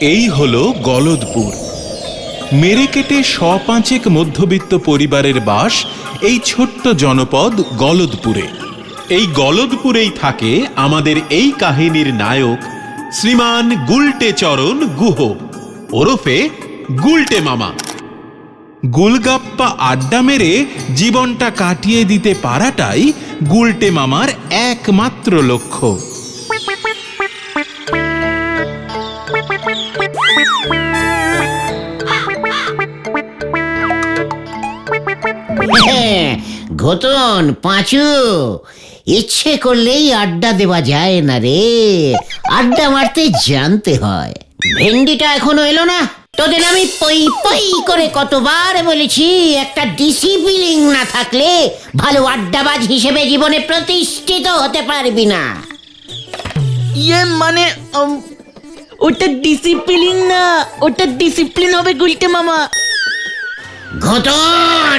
এই হলো গলদপুর। মেরে কেটে শ পাঁচেক মধ্যবিত্ত পরিবারের বাস এই ছোট্ট জনপদ গলদপুরে। এই গলদপুরেই থাকে আমাদের এই কাহিনীর নায়ক শ্রীমান গুলটে চরণ গুহ। ওরফে গুলটে মামা। গুলগাপ্পা আড্ডা মেরে জীবনটা কাটিয়ে দিতে পারাটাই গুলটে মামার একমাত্র লক্ষ্য। ঘটন পাঁচু, ইচ্ছে করলেই আড্ডা দেওয়া যায় না রে। আড্ডা মারতে জানতে হয়। ভেন্ডিটা এখনও এলো না? তোদের আমি পই পই করে কতবার বলেছি একটা ডিসিপ্লিন না থাকলে ভালো আড্ডাবাজ হিসেবে জীবনে প্রতিষ্ঠিত হতে পারবি না। ইয়ে মানে উম, ওটা ডিসিপ্লিন না ওটা ডিসিপ্লিন হবে গুলটে মামা। ঘটন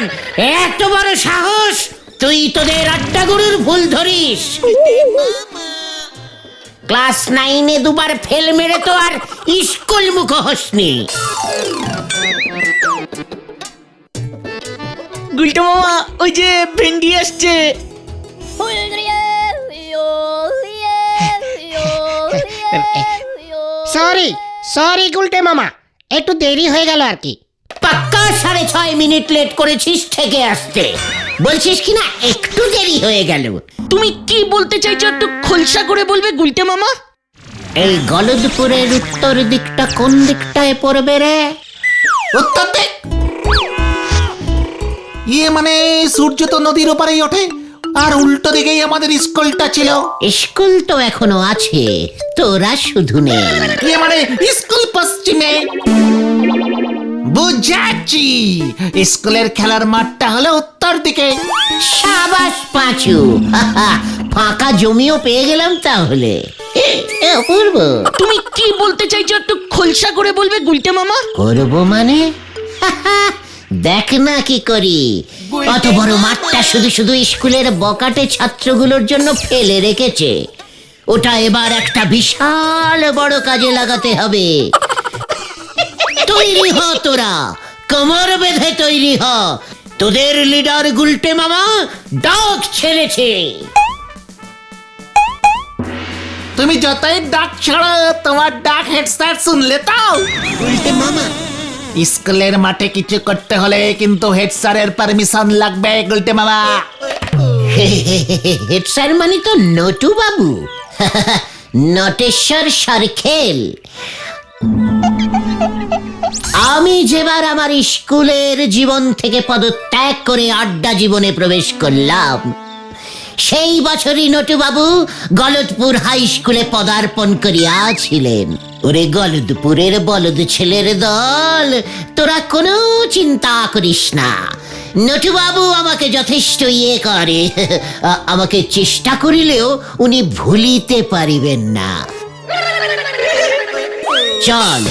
এত বড় সাহস তুই তোদের আড্ডা গুরুর ভুল ধরিস। ক্লাস নাইনে দুবার ফেল মেরে তো আর স্কুল মুখ হসনি। গুলটে মামা ওই যে ভেন্ডি আসছে। সরি সরি গুলটে মামা একটু দেরি হয়ে গেল আর কি। পাক্কা সাড়ে ছয় মিনিট লেট করেছিস থেকে আসতে। বলছিস কি না একটু দেরি হয়ে গেল। তুমি কি বলতে চাইছো একটু খোলসা করে বলবে গুলটে মামা? এই গলদপুরের উত্তর দিকটা কোন দিকটায় পড়বে রে? উত্তর দিক? ইয়ে মানে সূর্য তো নদীর ওপারেই ওঠে আর উল্টো দিকেই আমাদের স্কুলটা ছিল। স্কুল তো এখনও আছে তোরা শুধু নেই ইয়ে মানে স্কুল পশ্চিমে। বুঝাচ্ছি স্কুলের খেলার মাঠটা হলো উত্তর দিকে। সাবাস পাঁচু। ফাঁকা জমিও পেয়ে গেলাম তাহলে। এ, এ, অপূর্ব তুমি কি বলতে চাইছো একটু খোলসা করে বলবে গুলটে মামা? করব মানে? দেখ না কি করি। অত বড় মাঠটা শুধু শুধু স্কুলের বকাটে ছাত্রগুলোর জন্য ফেলে রেখেছে। ওটা এবার একটা বিশাল বড় কাজে লাগাতে হবে। তৈরি হ তোরা। কোমর বেঁধে তৈরি হ। তোদের লিডার গুলটে মামা ডাক ছেড়েছে। তুমি যতই ডাক ছাড়ো তোমার ডাক হেড স্যার শুনলে তো। গুলটে মামা। স্কুলের মাঠে কিছু করতে হলে কিন্তু হেড স্যারের পারমিশন লাগবে গুলটে মামা। হেড স্যার মানে তো নটু বাবু। নটেশ্বর সরখেল। আমি যেবার আমার স্কুলের জীবন থেকে পদত্যাগ করে আড্ডা জীবনে প্রবেশ করলাম, সেই বছরই নটুবাবু গলদপুর হাই স্কুলে পদার্পণ করিয়াছিলেন ওরে গলদপুরের বলদ ছেলের দল, তোরা কোনো চিন্তা করিস না। নটুবাবু আমাকে যথেষ্ট ইয়ে করে, আমাকে চেষ্টা করিলেও উনি ভুলিতে পারিবেন না। চল।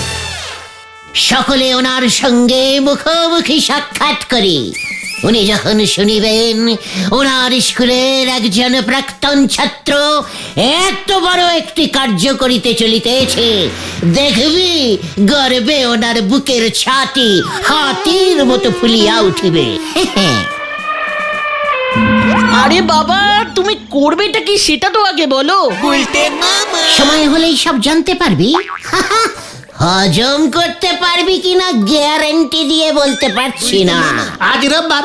সকলে ওনার সঙ্গে মুখোমুখি সাক্ষাৎ করি। উনি যখন শুনিবেন ওনার স্কুলের একজন প্রাক্তন ছাত্র এত বড় একটি কার্য করিতে চলিতেছে দেখবি গর্বে ওনার বুকের ছাতি হাতির মতো ফুলিয়া উঠিবে। আরে বাবা তুমি করবেটা কি সেটা তো আগে বলো। সময় হলেই সব জানতে পারবি। হজম করতে পারবি কিনা গ্যারান্টি দিয়ে বলতে পারছি না। আজ রোববার।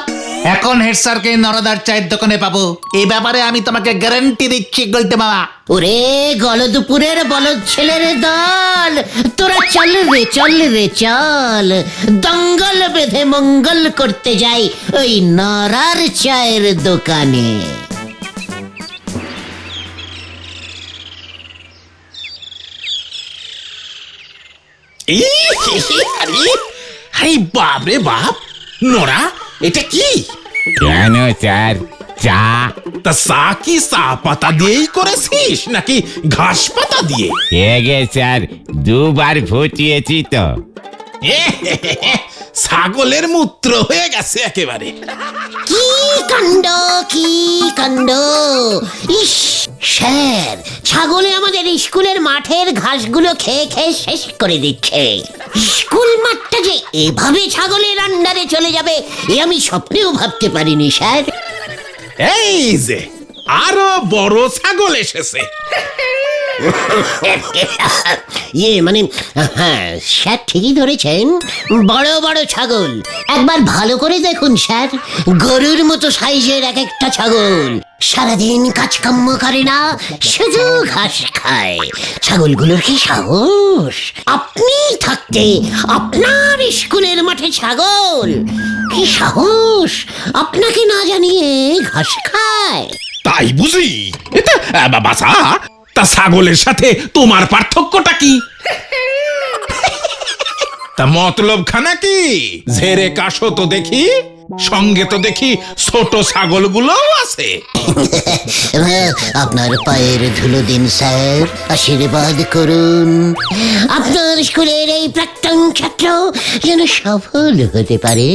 এখন হেড স্যারকে নরদার চায়ের দোকানে পাবো। এই ব্যাপারে আমি তোমাকে গ্যারান্টি দিচ্ছি গুলটে মামা। ওরে গলদপুরের বলদ ছেলের দল তোরা চল রে চল রে চল। দঙ্গল বেঁধে মঙ্গল করতে যাই ওই নরার চায়ের দোকানে। আরে বাপ রে বাপ। নোরা এটা কি? কেন স্যার? চা। তা চা কি চা পাতা দিয়েই করেছিস নাকি ঘাস পাতা দিয়ে? হেগে স্যার? দুবার ফুটিয়েছি তো। ছাগলের মূত্র হয়ে গেছে একেবারে। কি কাণ্ড, কি কাণ্ড? ইস, স্যার, ছাগলে আমাদের স্কুলের মাঠের ঘাসগুলো খেয়ে খেয়ে শেষ করে দিচ্ছে। স্কুল মাঠটা যে এভাবে ছাগলের আন্ডারে চলে যাবে, এ আমি স্বপ্নেও ভাবতে পারিনি, স্যার। এই যে, আরও বড় ছাগল এসেছে। ইয়ে মানে হ্যাঁ স্যার ঠিকই ধরেছেন। বড় বড় ছাগল। একবার ভালো করে দেখুন, স্যার। গরুর মতো সাইজের এক একটা ছাগল। সারাদিন করে না, শুধু ঘাস খায়। ছাগলগুলোর কি সাহস? আপনি থাকতে আপনার স্কুলের মাঠে ছাগল। কি সাহস? আপনাকে না জানিয়ে ঘাস খায়। তাই বুঝি? এটা তা ছাগলের সাথে তোমার পার্থক্যটা কি? তা মতলব খানা কি? ঝেড়ে কাশো তো দেখি সঙ্গে তো দেখি ছোট ছাগলগুলোও আছে। আপনার পায়ের ধুলো দিন স্যার। আশীর্বাদ করুন। আপনার স্কুলের এই প্রাক্তন ছাত্র যেন সফল হতে পারে।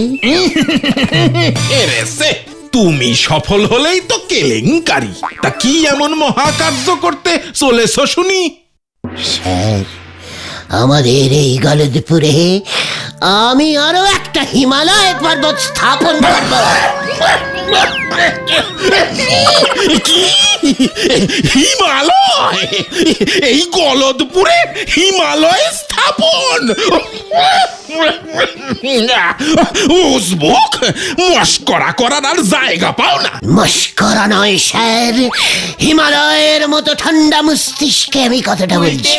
তুমি সফল হলেই তো কেলেঙ্কারি। তা কি এমন মহাকার্য করতে চলেছ শুনি? স্যার, আমাদের এই গলদপুরে আমি আরও একটা হিমালয় পর্বত স্থাপন করব। কি হিমালয়? এই গলদপুরে হিমালয় স্থাপন। উজবুক মস্করা করার আর জায়গা পাও না। মস্করা নয় স্যার। হিমালয়ের মতো ঠান্ডা মস্তিষ্কে আমি কথাটা বলছি।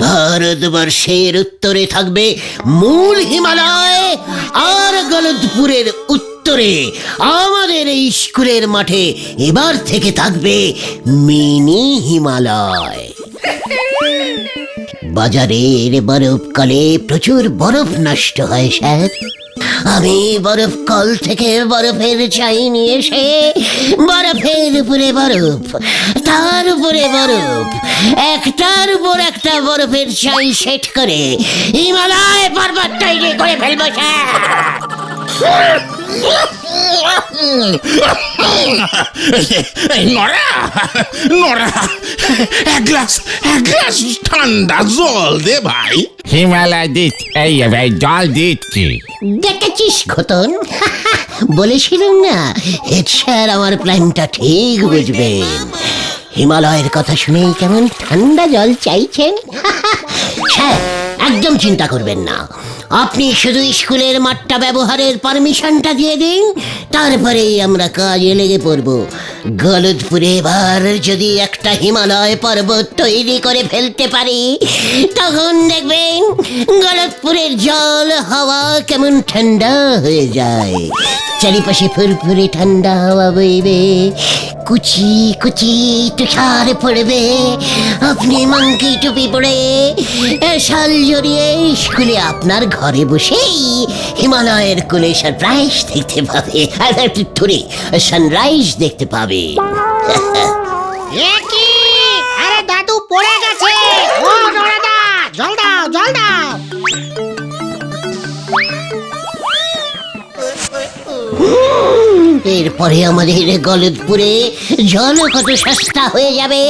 ভারতবর্ষের উত্তরে থাকবে মূল হিমালয় আর গলদপুরের উত্তরে। আমাদের এই স্কুলের মাঠে এবার থেকে থাকবে মিনি হিমালয়। বাজারের বরফকালে প্রচুর বরফ নষ্ট হয়, স্যার। আমি বরফ কল থেকে বরফের চাই নিয়ে এসে বরফের উপরে বরফ, তার উপরে বরফ, একটার উপর একটা বরফের চাই সেট করে হিমালয় পর্বত তৈরি করে ফেলব নরা নরা এক গ্লাস এক গ্লাস ঠান্ডা জল দে ভাই। হিমালয় দিচ্ছি এই এই জল দিচ্ছি। দেখেছিস খতন? বলেছিলাম না হেড স্যার আমার প্ল্যানটা ঠিক বুঝবেন হিমালয়ের কথা শুনেই কেমন ঠান্ডা জল চাইছেন। স্যার একদম চিন্তা করবেন না। আপনি শুধু স্কুলের মাঠটা ব্যবহারের পারমিশনটা দিয়ে দিন, তারপরেই আমরা কাজে লেগে পড়ব। গলদপুরে এবার যদি একটা হিমালয় পর্বত তৈরি করে ফেলতে পারি, তখন দেখবেন গলদপুরের জল, হাওয়া কেমন ঠান্ডা হয়ে যায়। চারিপাশে ফুরফুরে ঠান্ডা হাওয়া বইবে, কুচি কুচি তুষার পড়বে। আপনি মাংকি টুপি পড়ে শাল জড়িয়ে স্কুলে আপনার ঘরে বসেই হিমালয়ের কোলে সানরাইজ দেখতে পাবে। থুরে সানরাইজ দেখতে পাবে। কি? আরে দাদু পড়ে গেছে। ও নড়াদা জল দাও জল দাও এরপরে আমাদের গলদপুরে জল কত সস্তা হয়ে যাবে।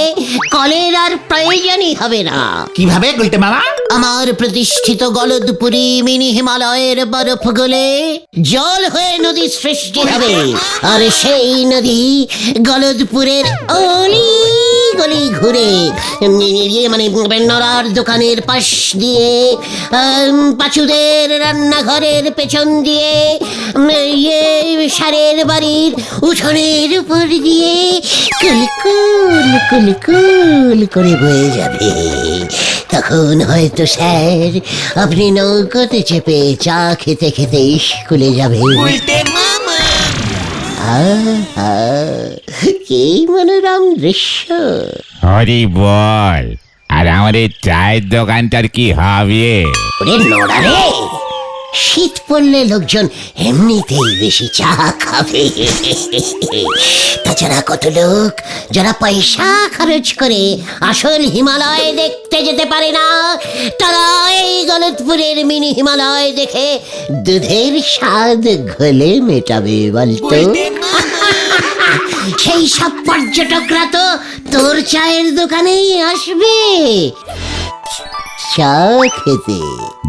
কলের আর প্রয়োজনই হবে না। কীভাবে গুলটে মামা? আমার প্রতিষ্ঠিত গলদপুরি মিনি হিমালয়ের বরফ গলে জল হয়ে নদী সৃষ্টি হবে। আর সেই নদী গলদপুরের অলি গলি ঘুরে মানে নড়ার দোকানের পাশ দিয়ে পাঁচুদের রান্নাঘরের পেছন দিয়ে ইয়ে সারের বাড়ির উঠোনের উপর দিয়ে কুলকুল কুলকুল করে বয়ে যাবে। তখন হয়তো স্যার আপনি নৌকোতে চেপে চা খেতে খেতে স্কুলে যাবেন। আহা, কি মনোরম দৃশ্য। হরি বল আর আমার এই চায়ের দোকানটার কি হবে? ওরে নোড়া রে! শীত পড়লে লোকজন এমনিতেই বেশি চা খাবে। তাছাড়া কত লোক যারা পয়সা খরচ করে আসল হিমালয় দেখতে যেতে পারে না তারা এই গলতপুরের মিনি হিমালয় দেখে দুধের স্বাদ ঘোলে মেটাবে বলতো। সেই সব পর্যটকরা তো তোর চায়ের দোকানেই আসবে। চা খেতে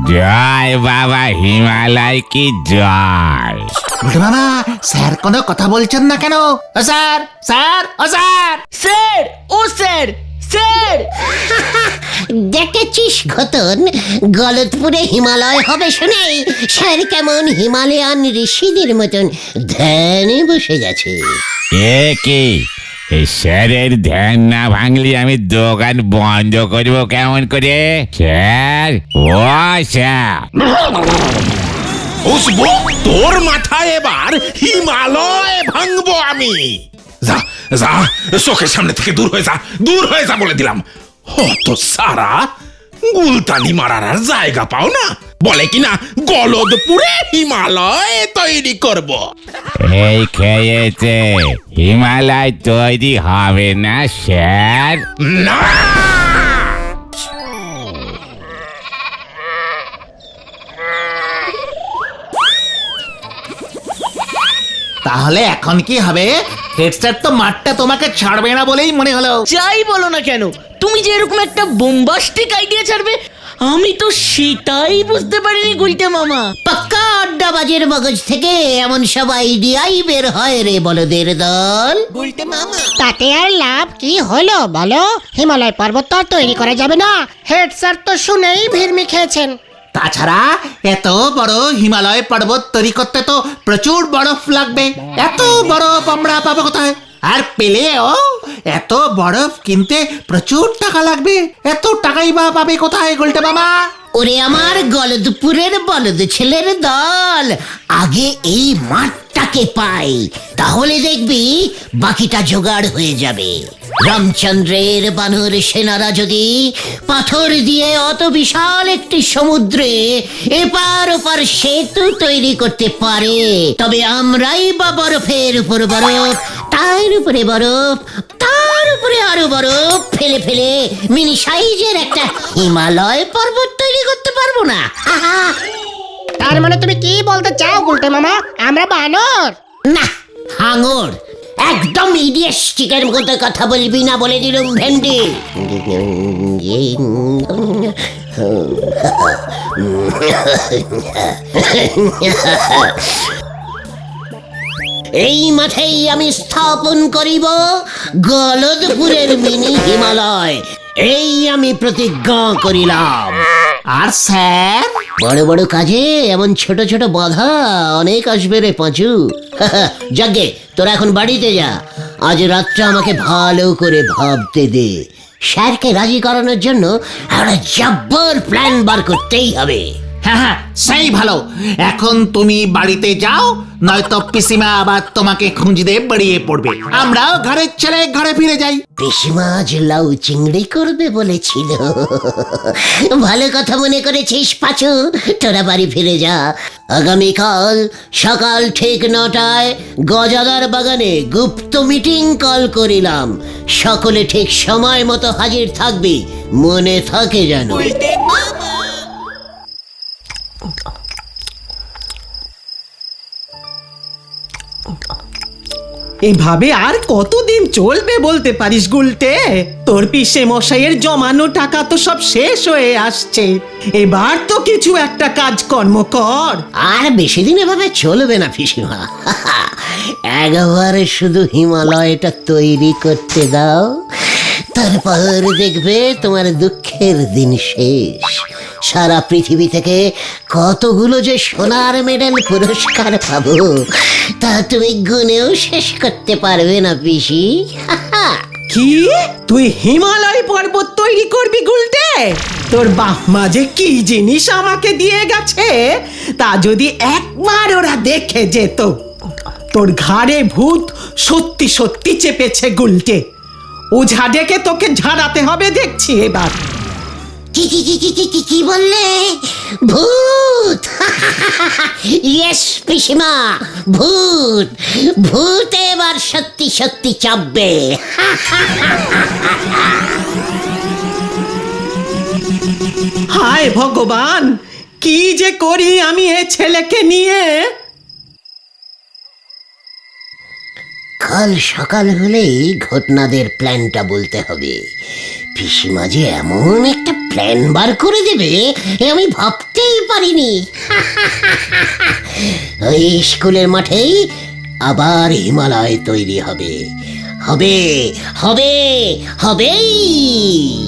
জয় বাবা হিমালয় কি জয়। বলতে মামা স্যার কোনো কথা বলছেন না কেন? ও স্যার স্যার ও স্যার। স্যার ও স্যার স্যার। দেখেছিস ঘতন? গলতপুরে হিমালয় হবে শুনেই স্যার কেমন হিমালয়ান ঋষিদের মতন ধ্যানে বসে গেছে। এ কি? স্যারের ধ্যান না ভাঙলি আমি দোকান বন্ধ করব কেমন করে? স্যার, ও স্যার। তোর মাথায় এবার হিমালয় ভাঙবো আমি। যা যা চোখের সামনে থেকে দূর হয়ে যা, দূর হয়ে যা বলে দিলাম। হত সারা গুলতানি মারার আর জায়গা পাও না। বলে কিনা গলদপুরে হিমালয় তৈরি করব। এই খেয়েছে হিমালয় তৈরি হবে না স্যার? না! তাহলে এখন কি হবে? হেড স্যার তো মাঠটা তোমাকে ছাড়বে না বলেই মনে হলো। যাই বলো না কেন তুমি যে এরকম একটা বোম্বাস্টিক আইডিয়া ছাড়বে আমি তো সেটাই বুঝতে পারিনি গুলটে মামা। পাক্কা আড্ডাবাজের মগজ থেকে এমন সব আইডিয়াই বের হয় রে বলদের দল। তাতে আর লাভ কি হলো বলো? হিমালয় পর্বত তো আর তৈরি করা যাবে না। হেড স্যার তো শুনেই ভিড়মি খেয়েছেন। তাছাড়া এত বড় হিমালয় পর্বত তৈরি করতে তো প্রচুর বরফ লাগবে। এত বরফ আমরা পাবো কোথায়? আর পেলেও এত বরফ কিনতে প্রচুর টাকা লাগবে। এত টাকাই বা পাবে কোথায় গোলটে বাবা? ওরে আমার গলদপুরের বলদ ছেলের দল। আগে এই মাঠটাকে পাই, তাহলে দেখবি বাকিটা জোগাড় হয়ে যাবে রামচন্দ্রের বানর সেনারা যদি পাথর দিয়ে অত বিশাল একটি সমুদ্রে এপার ওপার সেতু তৈরি করতে পারে, তবে আমরাই বা বরফের উপর বরফ, তার উপরে বরফ, তার উপরে আরও বরফ, ফেলে ফেলে মিনি সাইজের একটা হিমালয় পর্বত তৈরি করতে পারব না! তার মানে তুমি কি বলতে চাও গুলটে মামা? আমরা বানর। না হাঙর একদম ইডিয়েস্টিকের মতো কথা বলবি না বলে দিলুম, ভেন্ডি। এই মাঠেই আমি স্থাপন করিব গলদপুরের মিনি হিমালয়। এই আমি প্রতিজ্ঞা করিলাম। আর স্যার? বড় বড় কাজে এমন ছোট ছোট বাধা অনেক আসবে রে পাঁচু। যাকে তোরা এখন বাড়িতে যা। আজ রাতটা আমাকে ভালো করে ভাবতে দে। স্যারকে রাজি করানোর জন্য একটা জব্বর প্ল্যান বার করতেই হবে। হ্যাঁ হ্যাঁ সেই ভালো। এখন তুমি বাড়িতে যাও নয়তো পিসিমা আবার তোমাকে খুঁজতে বেরিয়ে পড়বে। আমরাও ঘরের ছেলে ঘরে ফিরে যাই। পিসিমা আজ লাউ চিংড়ি করবে বলেছিল। ভালো কথা মনে করেছিস পাচু। তোরা বাড়ি ফিরে যা। আগামীকাল সকাল ঠিক নটায় গজাদার বাগানে গুপ্ত মিটিং কল করিলাম। সকলে ঠিক সময় মতো হাজির থাকবি। মনে থাকে যেন। এভাবে আর কতদিন চলবে বলতে পারিস গুলটে? তোর পিসে মশাইয়ের জমানো টাকা তো সব শেষ হয়ে আসছে। এবার তো কিছু একটা কাজকর্ম কর। আর বেশি দিন এভাবে চলবে না পিসিমা। একবারে শুধু হিমালয়টা তৈরি করতে দাও। তারপর দেখবে তোমার দুঃখের দিন শেষ। সারা পৃথিবী থেকে কতগুলো যে সোনার মেডেল পুরস্কার পাবো, তা তুমি গুনেও শেষ করতে পারবে না, পিসি। কি? তুই হিমালয় পর্বত তৈরি করবি গুলটে তোর বাপ মা যে কি জিনিস আমাকে দিয়ে গেছে, তা যদি একবার ওরা দেখে যেত তোর ঘাড়ে ভূত সত্যি সত্যি চেপেছে গুলটে ওঝা ডেকে তোকে ঝাড়াতে হবে, দেখছি এবার। কি কি কি কি কি কি কি বললে? ভূত! ইয়েস পিসিমা ভূত! ভূত এবার সত্যি সত্যি চাপবে। হায় ভগবান কি যে করি আমি এ ছেলেকে নিয়ে? কাল সকাল হলেই ঘটনাদের প্ল্যানটা বলতে হবে। পিসিমা যে এমন একটা প্ল্যান বার করে দেবে আমি ভাবতেই পারিনি। ওই স্কুলের মাঠেই আবার হিমালয় তৈরি হবে। হবে হবে, হবেই।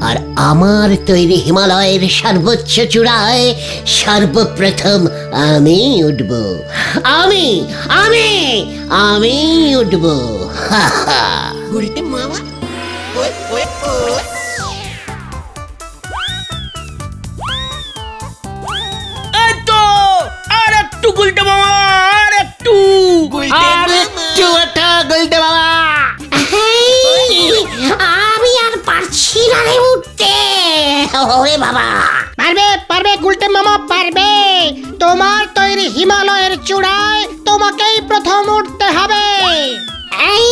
আর আমার তৈরি হিমালয়ের সর্বোচ্চ চূড়ায় সর্বপ্রথম আমি উঠব। আমি আমি আমি উঠব। হা হা তো আর একটু গুলটে মামা আর একটু। আর একটু ওঠো গুলটে মামা। আমি আর পারছি না রে উঠতে। ওরে বাবা। পারবে পারবে গুলটে মামা পারবে। তোমার তৈরি হিমালয়ের চূড়ায় তোমাকেই প্রথম উঠতে হবে। এই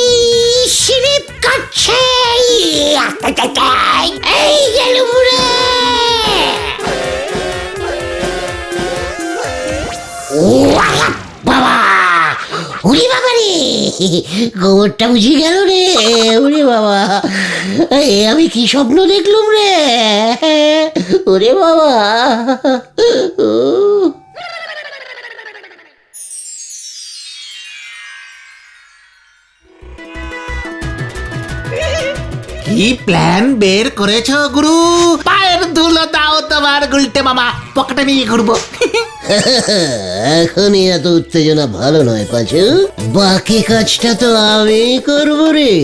স্লিপ কাটছে, এই আয়া বাবা, উড়ি বাবা রে, গোবরটা বুঝি গেল রে ওরে বাবা। এ আমি কি স্বপ্ন দেখলুম রে? ওরে বাবা। কি প্ল্যান বের করেছ, গুরু? পায়ের ধুলো দাও তোমার গুলটে মামা। পকেটে নিয়ে ঘুরবো। এখনই এত উত্তেজনা ভালো নয়, পাচু। বাকি কাজটা তো আমি করব রে।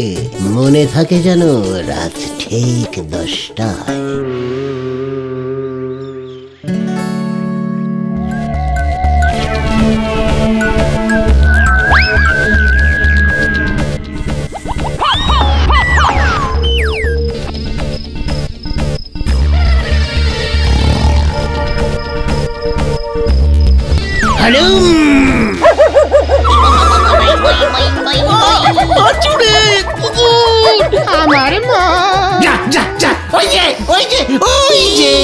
মনে থাকে যেন রাত ঠিক দশটায় হালুম আমার মা যা যা যা ওই যে ওই যে ওই যে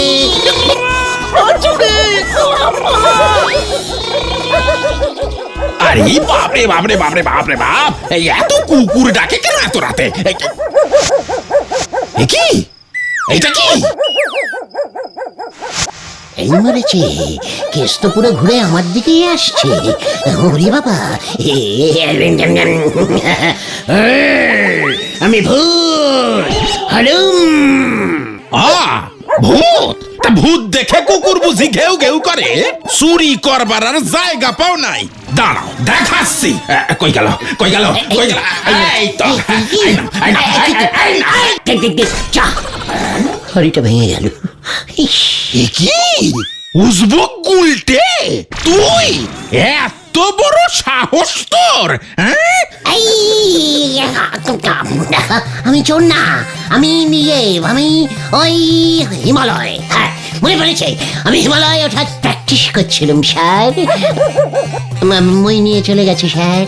আরে বাপরে বাপরে বাপরে বাপরে বাপ এই এত কুকুর ডাকে কেন এত রাতে এই কি- এ কি এটা কি এই মরেছে কেস তো পুরো ঘুরে আমার দিকেই আসছে ওরে বাবা আমি ভূত হালুম আ ভূত তা ভূত দেখে কুকুর বুঝি ঘেউ ঘেউ করে চুরি করবার আর জায়গা পাও নাই দাঁড়াও দেখাচ্ছি কই গেল কই গেল কই গেল এই তো এই নাও, এই নাও, এই, এই, চা ভেঙে গেল। কি? উজবুক গুলটে? তুই? এত বড় সাহস তোর হ্যাঁ? এই, আমি চোর না আমি নিজে আমি ওই হিমালয় হ্যাঁ মনে পড়েছে আমি হিমালয় ওঠার প্র্যাকটিস করছিলাম স্যার। মই নিয়ে চলে গেছে স্যার।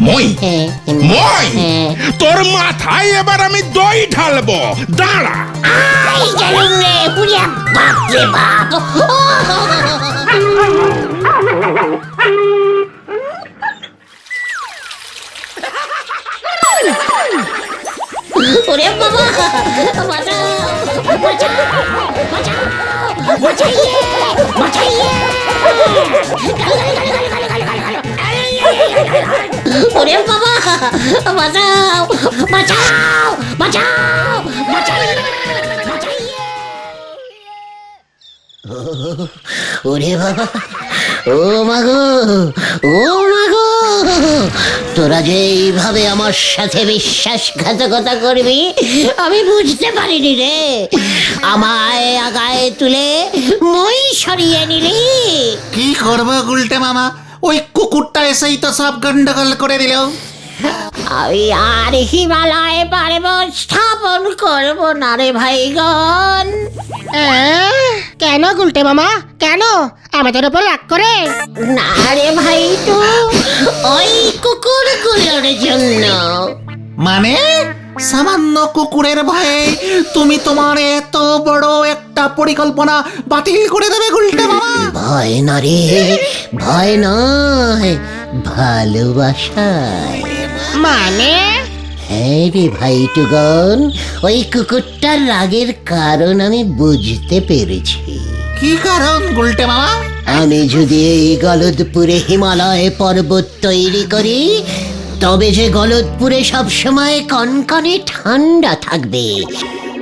মই? হ্যাঁ, মই। তোর মাথায় এবার আমি দই ঢালবো দাঁড়া। আই গেলুম রে পুরিয়া বাপ রে বাপ। अरे बाबा अरे बाबा बचाओ बचाओ बचाओ बचाइए। अरे बाबा ও মাগো ও মাগো তোরা যে এইভাবে আমার সাথে বিশ্বাসঘাতকতা করবি, আমি বুঝতে পারিনি রে। আমায় আগায় তুলে মই সরিয়ে নিলি। কি করব গুলটে মামা? ওই কুকুরটা এসেই তো সব গন্ডগোল করে দিল। আমি আর হিমালয়ে পারব স্থাপন করব না রে ভাইগণ। আহ, কেন গুলটে মামা? কেন? আমাদের উপর রাগ করে। না রে ভাই তো ওই কুকুরগুলোর জন্য। মানে? সামান্য কুকুরের ভয়ে তুমি তোমার এত বড় একটা পরিকল্পনা বাতিল করে দেবে গুলটে মামা। ভয় না রে ভয় নয় ভালোবাসায়। মানে? হ্যাঁ রে ভাই টুগন ওই কুকুরটার রাগের কারণ আমি বুঝতে পেরেছি। কি কারণ গুলটে মামা? আমি যদি এই গলদপুরে হিমালয় পর্বত তৈরি করি তবে যে গলদপুরে সবসময় কনকনে ঠান্ডা থাকবে।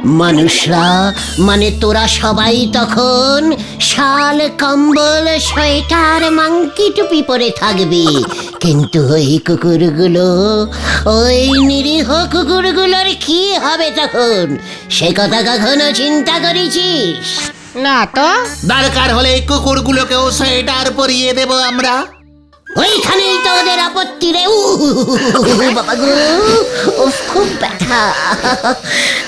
মানুষরা মানে তোরা সবাই তখন শাল কম্বল সোয়েটার মাংকি টুপি পরে থাকবি। কিন্তু ওই কুকুরগুলো ওই নিরীহ কুকুরগুলোর কি হবে তখন? সে কথা কখনো চিন্তা করেছিস? না তো। দরকার হলে কুকুরগুলোকেও সোয়েটার পরিয়ে দেব আমরা। ওইখানেই তো ওদের আপত্তি রে। উ, বাবা গো। উফ, খুব ব্যথা।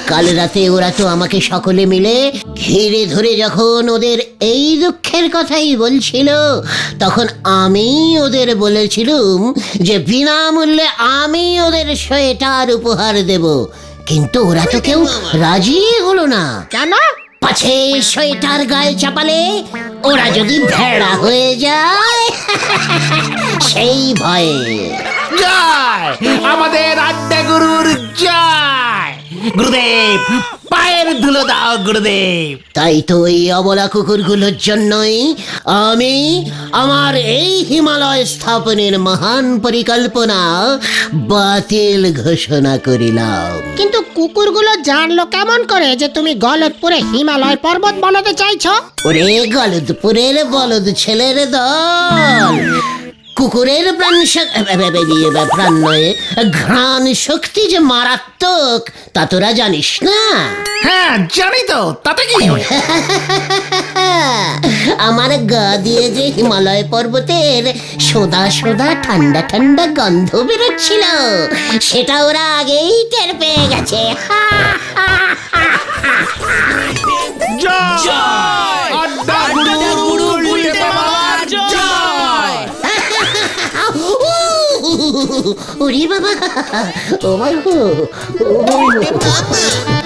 কাল রাতে ওরা তো আমাকে সকলে মিলে ঘিরে ধরে যখন ওদের এই দুঃখের কথাই বলছিল তখন আমি ওদের বলেছিলুম যে বিনামূল্যে আমি ওদের সোয়েটার উপহার দেব। কিন্তু ওরা তো কেউ রাজি হলো না। কেন? পাছে সোয়েটার গায়ে চাপালে, ওরা যদি ভেড়া হয়ে যায়, সেই ভয়ে। জয়! আমাদের আড্ডা গুরুর জয়! গুরুদেব পায়ের ধুলো দাও গুরুদেব। তাই তো ওই অবলা কুকুরগুলোর জন্যই আমি আমার এই হিমালয় স্থাপনের মহান পরিকল্পনা বাতিল ঘোষণা করিলাম। কিন্তু কুকুরগুলো জানলো কেমন করে যে তুমি গলতপুরে হিমালয় পর্বত বানাতে চাইছো? ওরে গলদপুরের বলদ ছেলের দল কুকুরের প্রাণ প্রাণ নয় ঘ্রাণ শক্তি যে মারাত্মক তা তোরা জানিস না? হ্যাঁ জানি তো তাতে কি? আমার গা দিয়ে যে হিমালয় পর্বতের সোদা সোদা ঠান্ডা ঠান্ডা গন্ধ বেরোচ্ছিল সেটা ওরা আগেই টের পেয়ে গেছে। আড্ডা ওরে বাবা ও মাই গো, ও মাই গো।